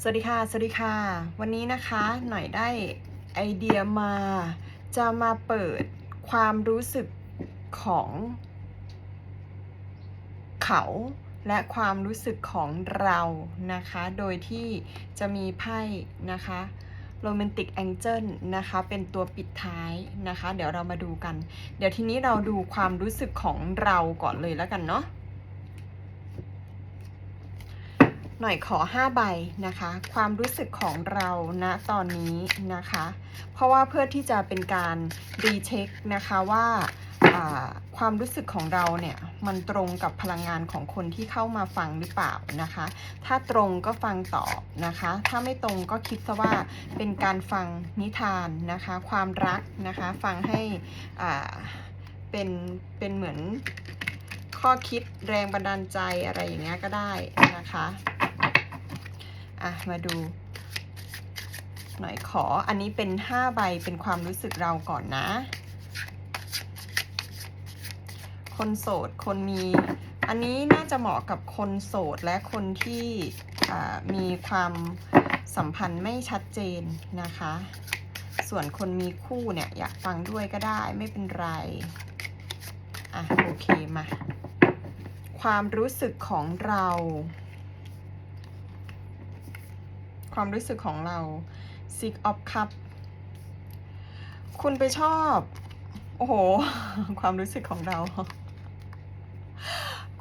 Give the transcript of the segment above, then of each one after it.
สวัสดีค่ะ สวัสดีค่ะ วันนี้นะคะหน่อยได้ไอเดียมาจะมาเปิดความรู้สึกของเขาและความรู้สึกของเรานะคะ โดยที่จะมีไพ่นะคะโรแมนติกแองเจิลนะคะเป็นตัวปิดท้ายนะคะ เดี๋ยวเรามาดูกัน เดี๋ยวทีนี้เราดูความรู้สึกของเราก่อนเลยแล้วกันเนาะ หน่อยขอ 5 ใบนะคะ ความรู้สึกของเราณตอนนี้นะคะ เพราะว่าเพื่อที่จะเป็นการรีเช็คนะคะว่าความรู้สึกของเราเนี่ยมันตรงกับพลังงานของคนที่เข้ามาฟังหรือเปล่านะคะ ถ้าตรงก็ฟังต่อนะคะ ถ้าไม่ตรงก็คิดซะว่าเป็นการฟังนิทานนะคะ ความรักนะคะ ฟังให้เป็นเป็นเหมือนข้อคิดแรงบันดาลใจอะไรอย่างเงี้ยก็ได้นะคะ อะ มาดู หน่อยขออันนี้เป็น 5 ใบเป็นความรู้สึกเราก่อนนะ คนโสดคนมี อันนี้น่าจะเหมาะกับคนโสดและคนที่มีความสัมพันธ์ไม่ชัดเจนนะคะ ส่วนคนมีคู่เนี่ย อยากฟังด้วยก็ได้ไม่เป็นไร อะ โอเคมา ความรู้สึกของเรา ความรู้สึกของเรา Six of Cup คุณไปชอบ โอ้โห ความรู้สึกของเรา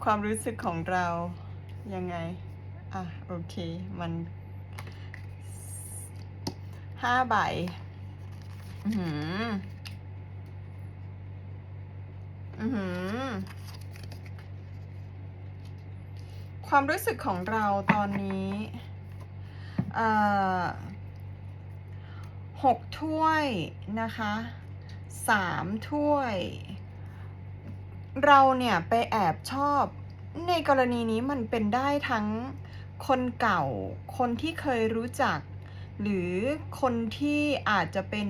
ความรู้สึกของเรา ยังไง อะ โอเค มันห้าใบอือหืออือหือความรู้สึกของเราตอนนี้ หกถ้วยนะคะสามถ้วย เราเนี่ยไปแอบชอบในกรณีนี้มันเป็นได้ทั้งคนเก่า คนที่เคยรู้จัก หรือคนที่อาจจะเป็น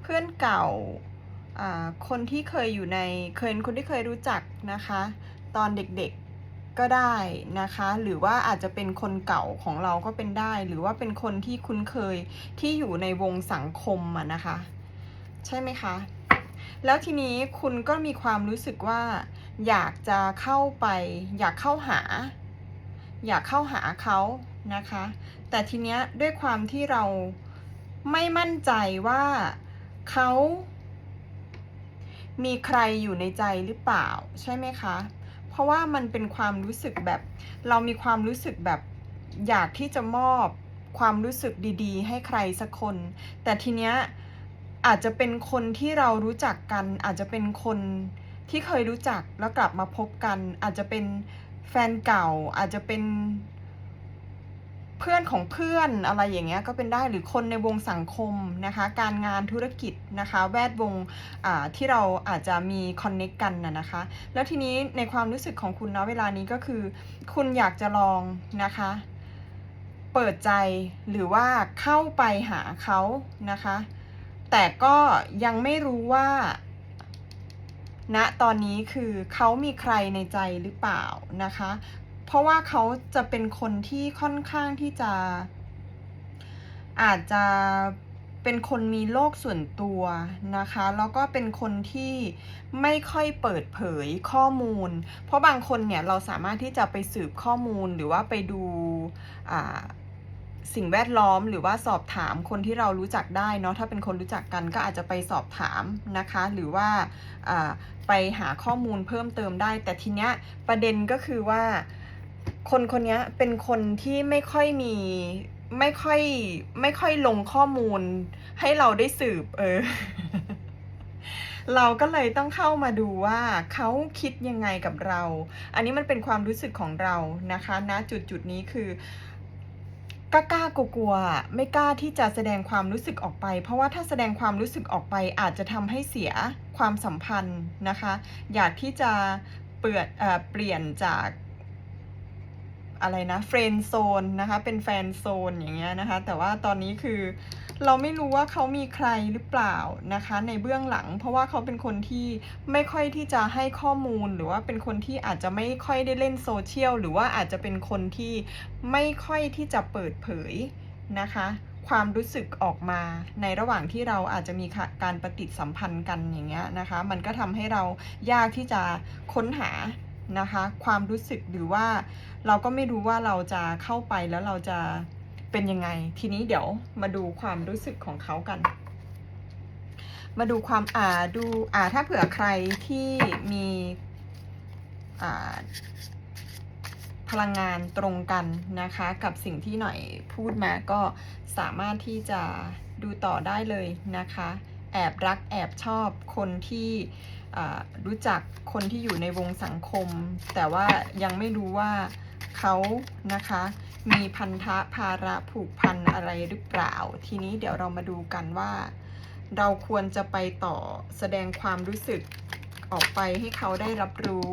เพื่อนเก่าอ่าคนที่เคยอยู่ในเคยคนที่เคยรู้จักนะคะ ตอนเด็ก ก็ได้นะคะ หรือว่าอาจจะเป็นคนเก่าของเราก็เป็นได้ หรือว่าเป็นคนที่คุ้นเคยที่อยู่ในวงสังคมอะนะคะ ใช่ไหมคะ แล้วทีนี้คุณก็มีความรู้สึกว่า อยากจะเข้าไป อยากเข้าหา อยากเข้าหาเขานะคะ แต่ทีเนี้ยด้วยความที่เราไม่มั่นใจว่าเขามีใครอยู่ในใจหรือเปล่าใช่ไหมคะ เพราะว่ามันเป็นความรู้สึกแบบ เรามีความรู้สึกแบบอยากที่จะมอบความรู้สึกดีๆ ให้ใครสักคน แต่ทีเนี้ยอาจจะเป็นคนที่เรารู้จักกัน อาจจะเป็นคนที่เคยรู้จักแล้วกลับมาพบกัน อาจจะเป็นแฟนเก่า อาจจะเป็น เพื่อนของเพื่อนอะไรอย่างเงี้ยก็เป็นได้หรือคนในวงสังคมนะคะ การงานธุรกิจนะคะ แวดวงที่เราอาจจะมีคอนเน็กกันนะนะคะ แล้วทีนี้ในความรู้สึกของคุณนะเวลานี้ก็คือ คุณอยากจะลองนะคะ เปิดใจหรือว่าเข้าไปหาเขานะคะ แต่ก็ยังไม่รู้ว่าณตอนนี้คือเขามีใครในใจหรือเปล่านะคะ เพราะว่าเขาจะเป็นคนที่ค่อนข้างที่จะ อาจจะเป็นคนมีโลกส่วนตัวนะคะ แล้วก็เป็นคนที่ไม่ค่อยเปิดเผยข้อมูล เพราะบางคนเนี่ยเราสามารถที่จะไปสืบข้อมูลหรือว่าไปดูสิ่งแวดล้อมหรือว่าสอบถามคนที่เรารู้จักได้เนาะถ้าเป็นคนรู้จักกันก็อาจจะไปสอบถามนะคะ หรือว่าอ่าไปหาข้อมูลเพิ่มเติมได้ แต่ทีเนี้ยประเด็นก็คือว่า คนคนนี้เป็นคนที่ไม่ค่อยมีไม่ค่อยไม่ค่อยลงข้อมูลให้เราได้สืบ เออ เราก็เลยต้องเข้ามาดูว่าเขาคิดยังไงกับเรา อันนี้มันเป็นความรู้สึกของเรานะคะณจุดจุดนี้คือกล้ากล้ากลัวไม่กล้าที่จะแสดงความรู้สึกออกไป เพราะว่าถ้าแสดงความรู้สึกออกไปอาจจะทำให้เสียความสัมพันธ์นะคะ อยากที่จะเปลี่ยนเอเปลี่ยนจาก อะไรนะเฟรนโซนนะคะ เป็นแฟนโซนอย่างเงี้ยนะคะ แต่ว่าตอนนี้คือเราไม่รู้ว่าเขามีใครหรือเปล่านะคะ ในเบื้องหลัง เพราะว่าเขาเป็นคนที่ไม่ค่อยที่จะให้ข้อมูลหรือว่าเป็นคนที่อาจจะไม่ค่อยได้เล่นโซเชียลหรือว่าอาจจะเป็นคนที่ไม่ค่อยที่จะเปิดเผยนะคะความรู้สึกออกมาในระหว่างที่เราอาจจะมีการปฏิสัมพันธ์กันอย่างเงี้ยนะคะ มันก็ทำให้เรายากที่จะค้นหา นะคะความรู้สึกหรือว่าเราก็ไม่รู้ว่าเราจะเข้าไปแล้วเราจะเป็นยังไง ทีนี้เดี๋ยวมาดูความรู้สึกของเขากัน มาดูความอ่าดูอ่าถ้าเผื่อใครที่มีอ่าพลังงานตรงกันนะคะกับสิ่งที่หน่อยพูดมาก็สามารถที่จะดูต่อได้เลยนะคะ แอบรักแอบชอบคนที่ รู้จักคนที่อยู่ในวงสังคม แต่ว่ายังไม่รู้ว่าเขานะคะ มีพันธะภาระผูกพันอะไรหรือเปล่า ทีนี้เดี๋ยวเรามาดูกันว่า เราควรจะไปต่อแสดงความรู้สึกออกไปให้เขาได้รับรู้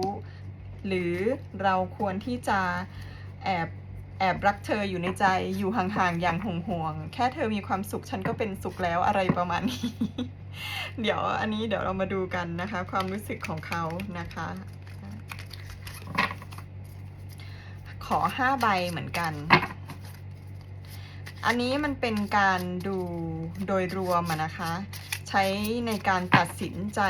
หรือเราควรที่จะแอบ แอบรักเธออยู่ในใจอยู่ห่างๆอย่างห่วงๆแค่เธอมีความสุขฉันก็เป็นสุขแล้วอะไรประมาณนี้ เดี๋ยวอันนี้เดี๋ยวเรามาดูกันนะคะ ความรู้สึกของเขานะคะ ขอห้าใบเหมือนกัน อันนี้มันเป็นการดูโดยรวมนะคะ ใช้ในการตัดสินใจ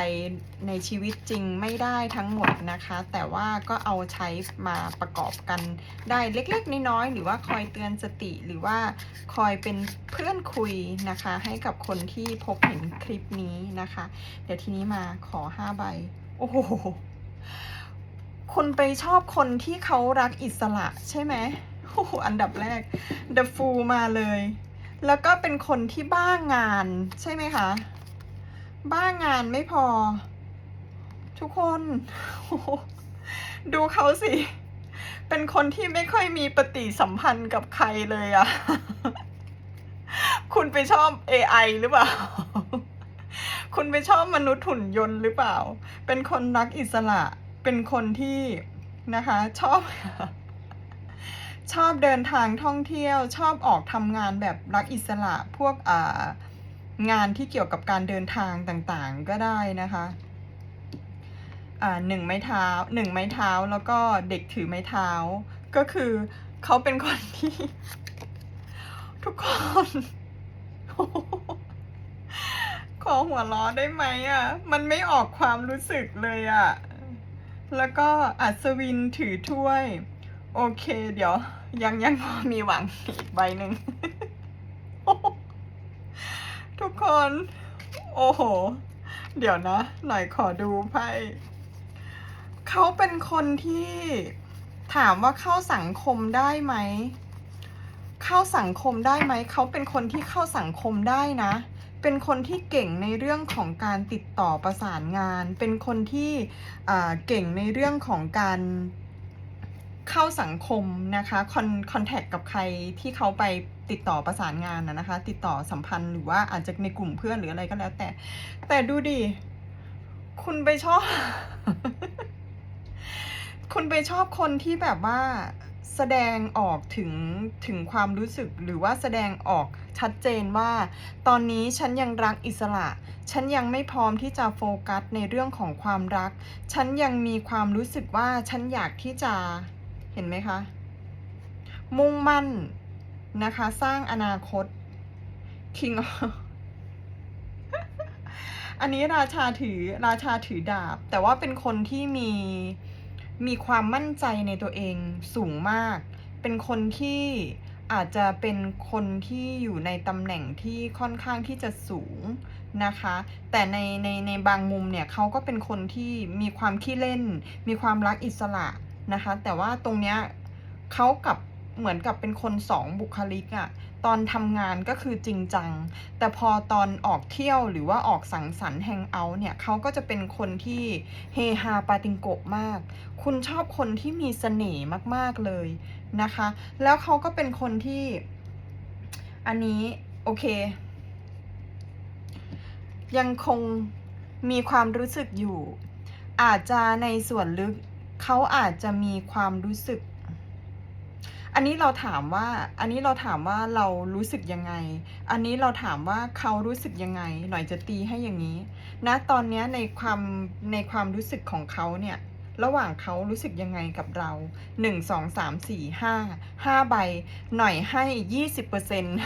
ในชีวิตจริงไม่ได้ทั้งหมดนะคะ แต่ว่าก็เอาใช้มาประกอบกันได้เล็กๆน้อยๆหรือว่าคอยเตือนสติหรือว่าคอยเป็นเพื่อนคุยนะคะ ให้กับคนที่พบเห็นคลิปนี้นะคะ เดี๋ยวทีนี้มาขอห้าใบ โอ้โหคุณไปชอบคนที่เขารักอิสระใช่ไหมโอ้โหอันดับแรก The Fool มาเลย แล้วก็เป็นคนที่บ้างานใช่ไหมคะ บ้างานไม่พอ ทุกคน ดูเขาสิ เป็นคนที่ไม่ค่อยมีปฏิสัมพันธ์กับใครเลยอะคุณไปชอบ AI หรือเปล่า คุณไปชอบมนุษย์หุ่นยนต์หรือเปล่า เป็นคนรักอิสระ เป็นคนที่นะคะ ชอบ ชอบเดินทางท่องเที่ยว ชอบออกทำงานแบบรักอิสระ พวกอ่า งานที่เกี่ยวกับการเดินทางต่างๆก็ได้นะคะอ่าหนึ่งไม้เท้าหนึ่งไม้เท้าแล้วก็เด็กถือไม้เท้า ก็คือเขาเป็นคนที่ ทุกคนขอหัวล้อได้ไหมอะ มันไม่ออกความรู้สึกเลยอะ แล้วก็อัศวินถือถ้วย โอเค เดี๋ยว ยังยังพอมีหวังอีกใบหนึ่ง ทุกคน โอ้โห เดี๋ยวนะ หน่อยขอดูไพ่เขาเป็นคนที่ถามว่าเข้าสังคมได้ไหม เข้าสังคมได้ไหม เขาเป็นคนที่เข้าสังคมได้นะ เป็นคนที่เก่งในเรื่องของการติดต่อประสานงาน เป็นคนที่เก่งในเรื่องของการ เข้าสังคมนะคะคอนคอนแทคกับใครที่เขาไปติดต่อประสานงานนะนะคะ ติดต่อสัมพันธ์หรือว่าอาจจะในกลุ่มเพื่อนหรืออะไรก็แล้วแต่ แต่ดูดิ คุณไปชอบ คุณไปชอบคนที่แบบว่าแสดงออกถึงถึงความรู้สึกหรือว่าแสดงออกชัดเจนว่า ตอนนี้ฉันยังรักอิสระ ฉันยังไม่พร้อมที่จะโฟกัสในเรื่องของความรัก ฉันยังมีความรู้สึกว่าฉันอยากที่จะ ห็นไหมคะ มุ่งมั่นนะคะ สร้างอนาคต King of อันนี้ราชาถือราชาถือดาบ แต่ว่าเป็นคนที่มีมีความมั่นใจในตัวเองสูงมาก เป็นคนที่อาจจะเป็นคนที่อยู่ในตำแหน่งที่ค่อนข้างที่จะสูงนะคะ แต่ในในในบางมุมเนี่ยเขาก็เป็นคนที่มีความขี้เล่น มีความรักอิสระ นะคะ แต่ว่าตรงเนี้ยเขากับเหมือนกับเป็นคนสองบุคลิกอะตอนทำงานก็คือจริงจัง แต่พอตอนออกเที่ยวหรือว่าออกสังสรรค์แฮงเอาท์เนี่ยเขาก็จะเป็นคนที่เฮฮาปาติงโกะมาก คุณชอบคนที่มีเสน่ห์มากๆเลยนะคะ แล้วเขาก็เป็นคนที่ อันนี้โอเค ยังคงมีความรู้สึกอยู่ อาจจะในส่วนลึก เขาอาจจะมีความรู้สึก อันนี้เราถามว่า อันนี้เราถามว่าเรารู้สึกยังไง อันนี้เราถามว่าเขารู้สึกยังไง หน่อยจะตีให้อย่างนี้ณตอนนี้ในความในความรู้สึกของเขาเนี่ย ระหว่างเขารู้สึกยังไงกับเราหนึ่งสองสามสี่ห้าห้าใบ หน่อยให้ยี่สิบเปอร์เซ็นต์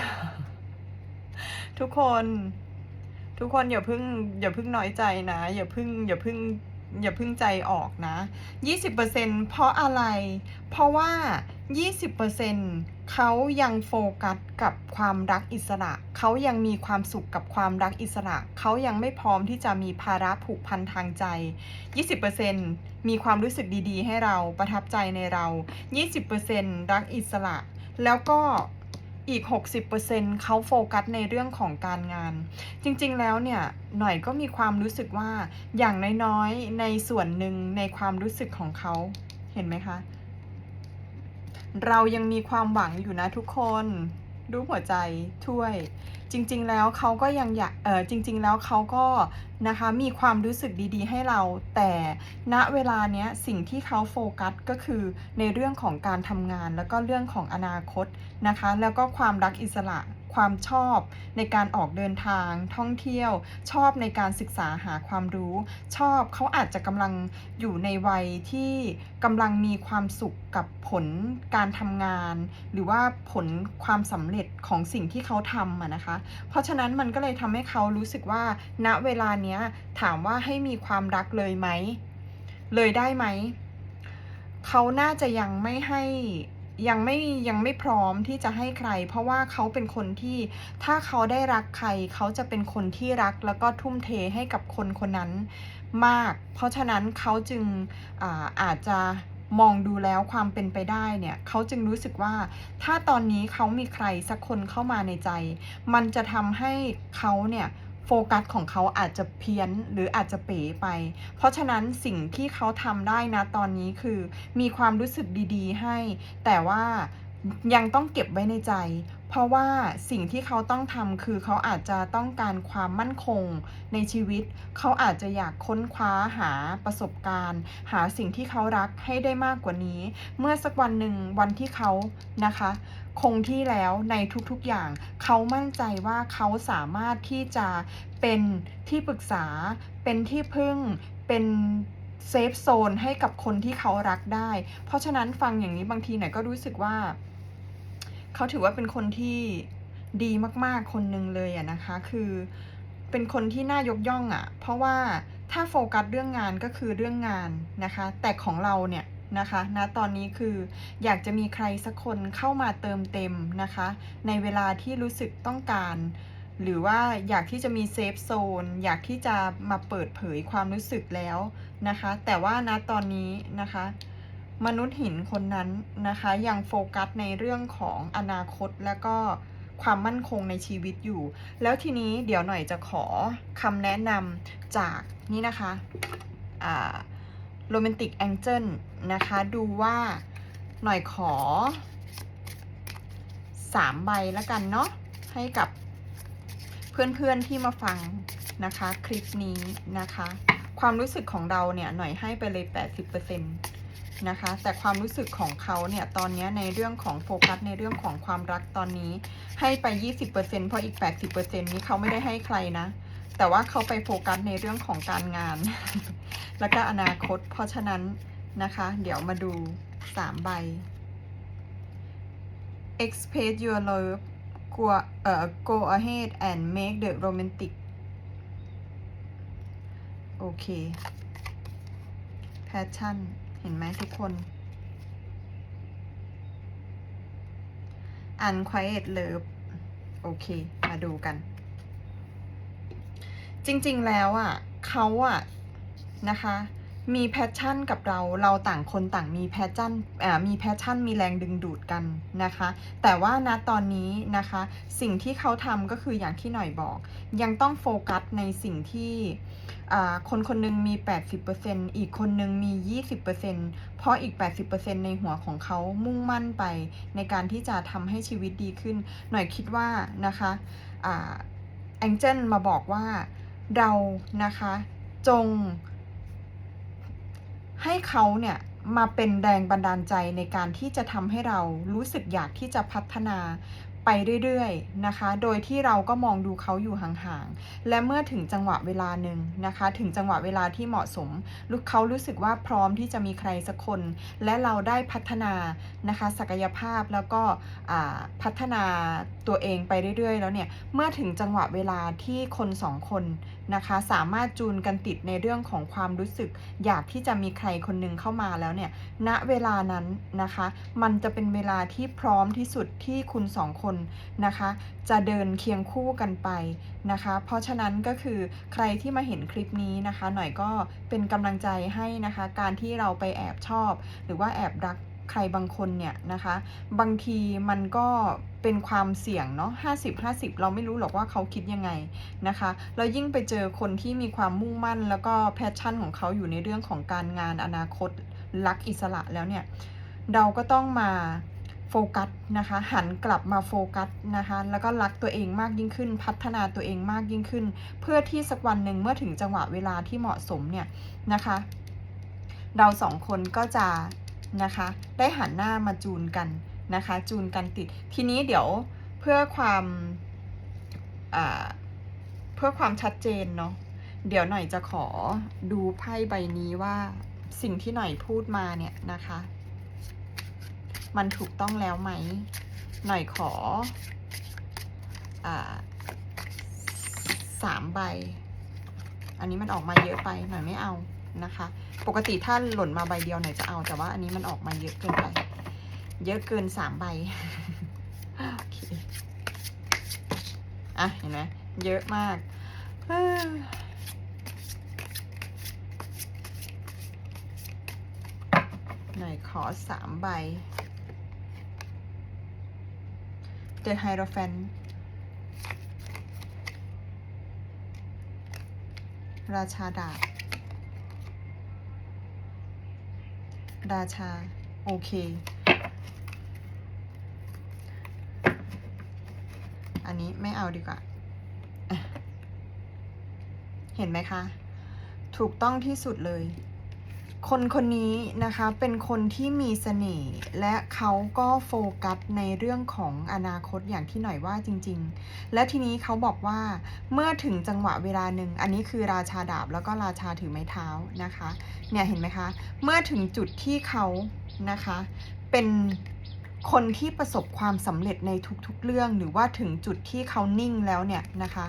ทุกคน ทุกคนอย่าเพิ่งอย่าเพิ่งน้อยใจนะ อย่าเพิ่งอย่าเพิ่ง อย่าเพิ่งใจออกนะ 20%เพราะอะไร เพราะว่า 20%เขายังโฟกัสกับความรักอิสระ เขายังมีความสุขกับความรักอิสระ เขายังไม่พร้อมที่จะมีภาระผูกพันทางใจ 20%มีความรู้สึกดีๆ ให้เราประทับใจในเรา 20%รักอิสระ แล้วก็ อีก 60%เขาโฟกัสในเรื่องของการงาน จริงๆ แล้วเนี่ย หน่อยก็มีความรู้สึกว่า อย่างน้อยๆ ในส่วนหนึ่งในความรู้สึกของเขา เห็นไหมคะ เรายังมีความหวังอยู่นะทุกคน รู้หัวใจ ถ้วย จริง ๆ แล้วเขาก็ยังอยากเออจริง ๆ แล้วเขาก็นะคะมีความรู้สึกดีๆ ให้เรา แต่ณเวลาเนี้ยสิ่งที่เขาโฟกัสก็คือในเรื่องของการทำงานแล้วก็เรื่องของอนาคตนะคะ แล้วก็ความรักอิสระ ความชอบในการออกเดินทางท่องเที่ยว ชอบในการศึกษาหาความรู้ ชอบเขาอาจจะกำลังอยู่ในวัยที่กำลังมีความสุขกับผลการทำงาน หรือว่าผลความสำเร็จของสิ่งที่เขาทำะนะคะ เพราะฉะนั้นมันก็เลยทำให้เขารู้สึกว่า ณเวลาเนี้ยถามว่าให้มีความรักเลยไหม เลยได้ไหมเขาน่าจะยังไม่ให้ ยังไม่ยังไม่พร้อมที่จะให้ใคร เพราะว่าเขาเป็นคนที่ถ้าเขาได้รักใคร เขาจะเป็นคนที่รักแล้วก็ทุ่มเทให้กับคนคนนั้นมาก เพราะฉะนั้นเขาจึงอาอาจจะมองดูแล้วความเป็นไปได้เนี่ยเขาจึงรู้สึกว่า ถ้าตอนนี้เขามีใครสักคนเข้ามาในใจ มันจะทำให้เขาเนี่ย โฟกัสของเขาอาจจะเพี้ยนหรืออาจจะเป๋ไป เพราะฉะนั้นสิ่งที่เขาทำได้นะตอนนี้คือ มีความรู้สึกดีๆให้ แต่ว่ายังต้องเก็บไว้ในใจ เพราะว่าสิ่งที่เขาต้องทำคือเขาอาจจะต้องการความมั่นคงในชีวิต เขาอาจจะอยากค้นคว้าหาประสบการณ์ หาสิ่งที่เขารักให้ได้มากกว่านี้ เมื่อสักวันหนึ่งวันที่เขานะคะ คงที่แล้วในทุกๆอย่าง เขามั่นใจว่าเขาสามารถที่จะเป็นที่ปรึกษา เป็นที่พึ่ง เป็นเซฟโซนให้กับคนที่เขารักได้ เพราะฉะนั้นฟังอย่างนี้บางทีไหนก็รู้สึกว่า เขาถือว่าเป็นคนที่ดีมากๆคนหนึ่งเลยอะนะคะ คือเป็นคนที่น่ายกย่องอะเพราะว่าถ้าโฟกัสเรื่องงานก็คือเรื่องงานนะคะ แต่ของเราเนี่ย นะคะณตอนนี้คืออยากจะมีใครสักคนเข้ามาเติมเต็มนะคะ ในเวลาที่รู้สึกต้องการ หรือว่าอยากที่จะมีเซฟโซนอยากที่จะมาเปิดเผยความรู้สึกแล้วนะคะ แต่ว่าณตอนนี้นะคะมนุษย์หินคนนั้นนะคะยังโฟกัสในเรื่องของอนาคตและก็ความมั่นคงในชีวิตอยู่ แล้วทีนี้เดี๋ยวหน่อยจะขอคำแนะนำจากนี่นะคะ โรแมนติกแองเจิลนะคะ ดูว่าหน่อยขอ3ใบแล้วกันเนาะให้กับเพื่อนๆที่มาฟังนะคะ คลิปนี้นะคะ ความรู้สึกของเราเนี่ยหน่อยให้ไปเลย 80%นะคะ แต่ความรู้สึกของเขาเนี่ยตอนนี้ในเรื่องของโฟกัสในเรื่องของความรักตอนนี้ให้ไป 20%เพราะอีก 80%นี้เขาไม่ได้ให้ใครนะ แต่ว่าเขาไปโฟกัสในเรื่องของการงาน แล้วก็อนาคต เพราะฉะนั้นนะคะ เดี๋ยวมาดู3ใบ express your love go, uh, go ahead and make the romantic โอเค passion เห็นไหมทุกคน unquiet love โอเค มาดูกัน จริงๆแล้วอะเขาอะนะคะ มีแพชชั่นกับเราเราต่างคนต่างมีแพชชั่นมีแพชชั่นมีแรงดึงดูดกันนะคะ แต่ว่าณตอนนี้นะคะ สิ่งที่เขาทำก็คืออย่างที่หน่อยบอก ยังต้องโฟกัสในสิ่งที่คนคนหนึงมี 80%อีกคนหนึงมี 20%เพราะอีก 80%ในหัวของเขามุ่งมั่นไปในการที่จะทำให้ชีวิตดีขึ้น หน่อยคิดว่านะคะแองเจิลมาบอกว่า เรานะคะ จง ให้เขาเนี่ยมาเป็นแรงบันดาลใจในการที่จะทำให้เรารู้สึกอยากที่จะพัฒนา ไปเรื่อยๆนะคะ โดยที่เราก็มองดูเขาอยู่ห่างๆ และเมื่อถึงจังหวะเวลาหนึ่งนะคะ ถึงจังหวะเวลาที่เหมาะสมลูกเขารู้สึกว่าพร้อมที่จะมีใครสักคน และเราได้พัฒนานะคะ ศักยภาพแล้วก็พัฒนาตัวเองไปเรื่อยๆ แล้วเนี่ย เมื่อถึงจังหวะเวลาที่คนสองคนนะคะ สามารถจูนกันติดในเรื่องของความรู้สึก อยากที่จะมีใครคนหนึ่งเข้ามาแล้วเนี่ย ณ เวลานั้นนะคะ มันจะเป็นเวลาที่พร้อมที่สุดที่คุณสองคนนะคะ จะเดินเคียงคู่กันไปนะคะ เพราะฉะนั้นก็คือใครที่มาเห็นคลิปนี้นะคะ หน่อยก็เป็นกำลังใจให้นะคะ การที่เราไปแอบชอบ หรือว่าแอบรักใครบางคนเนี่ยนะคะ บางทีมันก็เป็นความเสี่ยงเนาะ50 50 เราไม่รู้หรอกว่าเขาคิดยังไงนะคะแล้วยิ่งไปเจอคนที่มีความมุ่งมั่น แล้วก็แพชชั่นของเขาอยู่ในเรื่องของการงานอนาคตรักอิสระแล้วเนี่ย เราก็ต้องมา โฟกัสนะคะหันกลับมาโฟกัสนะคะแล้วก็รักตัวเองมากยิ่งขึ้น พัฒนาตัวเองมากยิ่งขึ้น เพื่อที่สักวันหนึ่งเมื่อถึงจังหวะเวลาที่เหมาะสมเนี่ยนะคะ เราสองคนก็จะนะคะได้หันหน้ามาจูนกันนะคะจูนกันติดทีนี้เดี๋ยวเพื่อความเพื่อความชัดเจนเนาะเดี๋ยวหน่อยจะขอดูไพ่ใบนี้ว่าสิ่งที่หน่อยพูดมาเนี่ยนะคะ มันถูกต้องแล้วไหม หน่อยขออสามใบ อันนี้มันออกมาเยอะไปหน่อยไม่เอานะคะ ปกติถ้าหล่นมาใบเดียวหน่อยจะเอา แต่ว่าอันนี้มันออกมาเยอะเกินไป เยอะเกินสามใบอะเห็นไหมเยอะมากหน่อยขอสามใบ The Hierophant ราชาดาบ ราชา โอเค อันนี้ไม่เอาดีกว่า เห็นไหมคะ ถูกต้องที่สุดเลย คนคนนี้นะคะเป็นคนที่มีเสน่ห์และเขาก็โฟกัสในเรื่องของอนาคตอย่างที่หน่อยว่าจริง ๆ และทีนี้เขาบอกว่าเมื่อถึงจังหวะเวลาหนึ่งอันนี้คือราชาดาบแล้วก็ราชาถือไม้เท้านะคะเนี่ยเห็นไหมคะ เมื่อถึงจุดที่เขานะคะเป็นคนที่ประสบความสำเร็จในทุกๆเรื่องหรือว่าถึงจุดที่เขานิ่งแล้วเนี่ยนะคะ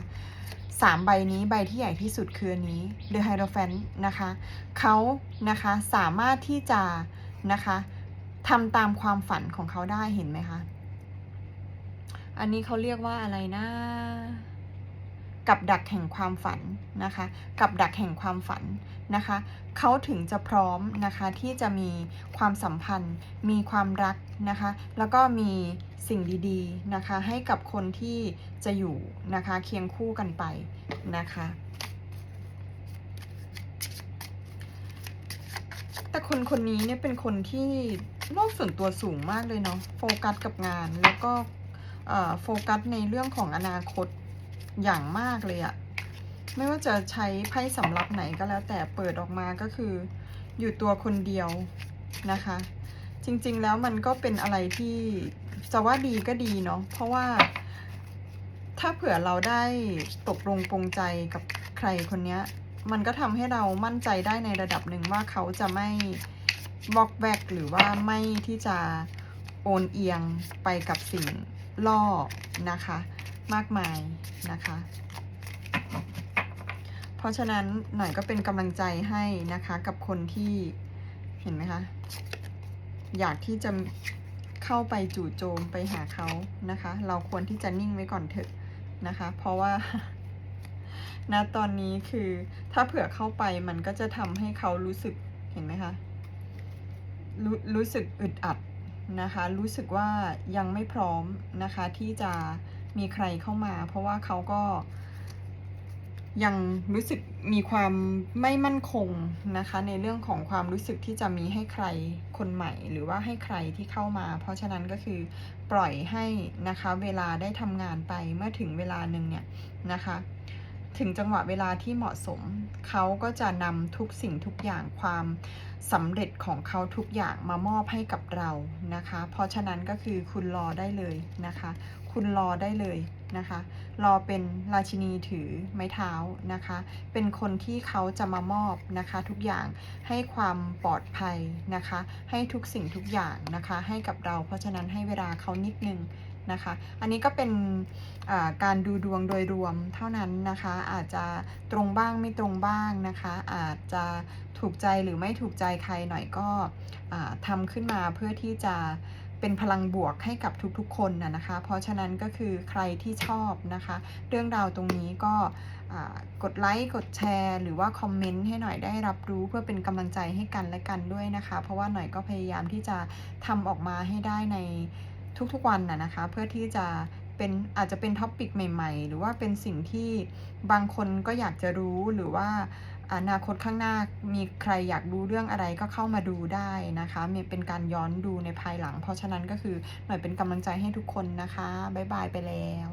สามใบนี้ใบที่ใหญ่ที่สุดคืออันนี้ The Hierophant นะคะเขานะคะสามารถที่จะนะคะทำตามความฝันของเขาได้เห็นไหมคะ อันนี้เขาเรียกว่าอะไรนะ กับดักแห่งความฝันนะคะ กับดักแห่งความฝันนะคะ เขาถึงจะพร้อมนะคะที่จะมีความสัมพันธ์ มีความรักนะคะ แล้วก็มีสิ่งดีๆนะคะ ให้กับคนที่จะอยู่นะคะเคียงคู่กันไปนะคะ แต่คนคนนี้เนี่ยเป็นคนที่โลกส่วนตัวสูงมากเลยเนาะ โฟกัสกับงานแล้วก็โฟกัสในเรื่องของอนาคต อย่างมากเลยอะไม่ว่าจะใช้ไพ่สำรับไหนก็แล้วแต่เปิดออกมาก็คืออยู่ตัวคนเดียวนะคะ จริงๆแล้วมันก็เป็นอะไรที่จะว่าดีก็ดีเนาะเพราะว่าถ้าเผื่อเราได้ตกลงปรงใจกับใครคนนี้มันก็ทำให้เรามั่นใจได้ในระดับหนึ่งว่าเขาจะไม่บอกแวกหรือว่าไม่ที่จะโอนเอียงไปกับสิ่งล่อนะคะ มากมายนะคะ เพราะฉะนั้นหน่อยก็เป็นกำลังใจให้นะคะกับคนที่เห็นไหมคะ อยากที่จะเข้าไปจู่โจมไปหาเขานะคะ เราควรที่จะนิ่งไว้ก่อนเถอะนะคะ เพราะว่าณตอนนี้คือถ้าเผื่อเข้าไปมันก็จะทำให้เขารู้สึกเห็นไหมคะรรู้สึกอึดอัดนะคะ รู้สึกว่ายังไม่พร้อมนะคะที่จะ มีใครเข้ามา เพราะว่าเขาก็ ยังรู้สึกมีความไม่มั่นคงนะคะ ในเรื่องของความรู้สึกที่จะมีให้ใครคนใหม่ หรือว่าให้ใครที่เข้ามา เพราะฉะนั้นก็คือปล่อยให้นะคะ เวลาได้ทำงานไปเมื่อถึงเวลาหนึ่งเนี่ยนะคะ ถึงจังหวะเวลาที่เหมาะสม เขาก็จะนำทุกสิ่งทุกอย่างความสำเร็จของเขาทุกอย่างมามอบให้กับเรานะคะ เพราะฉะนั้นก็คือคุณรอได้เลยนะคะ คุณรอได้เลยนะคะ รอเป็นราชินีถือไม้เท้านะคะ เป็นคนที่เขาจะมามอบนะคะทุกอย่างให้ความปลอดภัยนะคะ ให้ทุกสิ่งทุกอย่างนะคะ ให้กับเรา เพราะฉะนั้นให้เวลาเขานิดนึง นะคะ อันนี้ก็เป็นการดูดวงโดยรวมเท่านั้นนะคะ อาจจะตรงบ้างไม่ตรงบ้างนะคะ อาจจะถูกใจหรือไม่ถูกใจใครหน่อยก็ทำขึ้นมาเพื่อที่จะเป็นพลังบวกให้กับทุกๆคนนะนะคะ เพราะฉะนั้นก็คือใครที่ชอบนะคะ เรื่องราวตรงนี้ก็กดไลค์กดแชร์ หรือว่าคอมเมนต์ให้หน่อยได้รับรู้เพื่อเป็นกำลังใจให้กันและกันด้วยนะคะ เพราะว่าหน่อยก็พยายามที่จะทำออกมาให้ได้ใน ทุกๆวันนะนะคะ เพื่อที่จะเป็นอาจจะเป็นท็อปิกใหม่ ๆ หรือว่าเป็นสิ่งที่บางคนก็อยากจะรู้หรือว่าอนาคตข้างหน้ามีใครอยากดูเรื่องอะไรก็เข้ามาดูได้นะคะ มีเป็นการย้อนดูในภายหลัง เพราะฉะนั้นก็คือหน่อยเป็นกำลังใจให้ทุกคนนะคะ บ๊ายบายไปแล้ว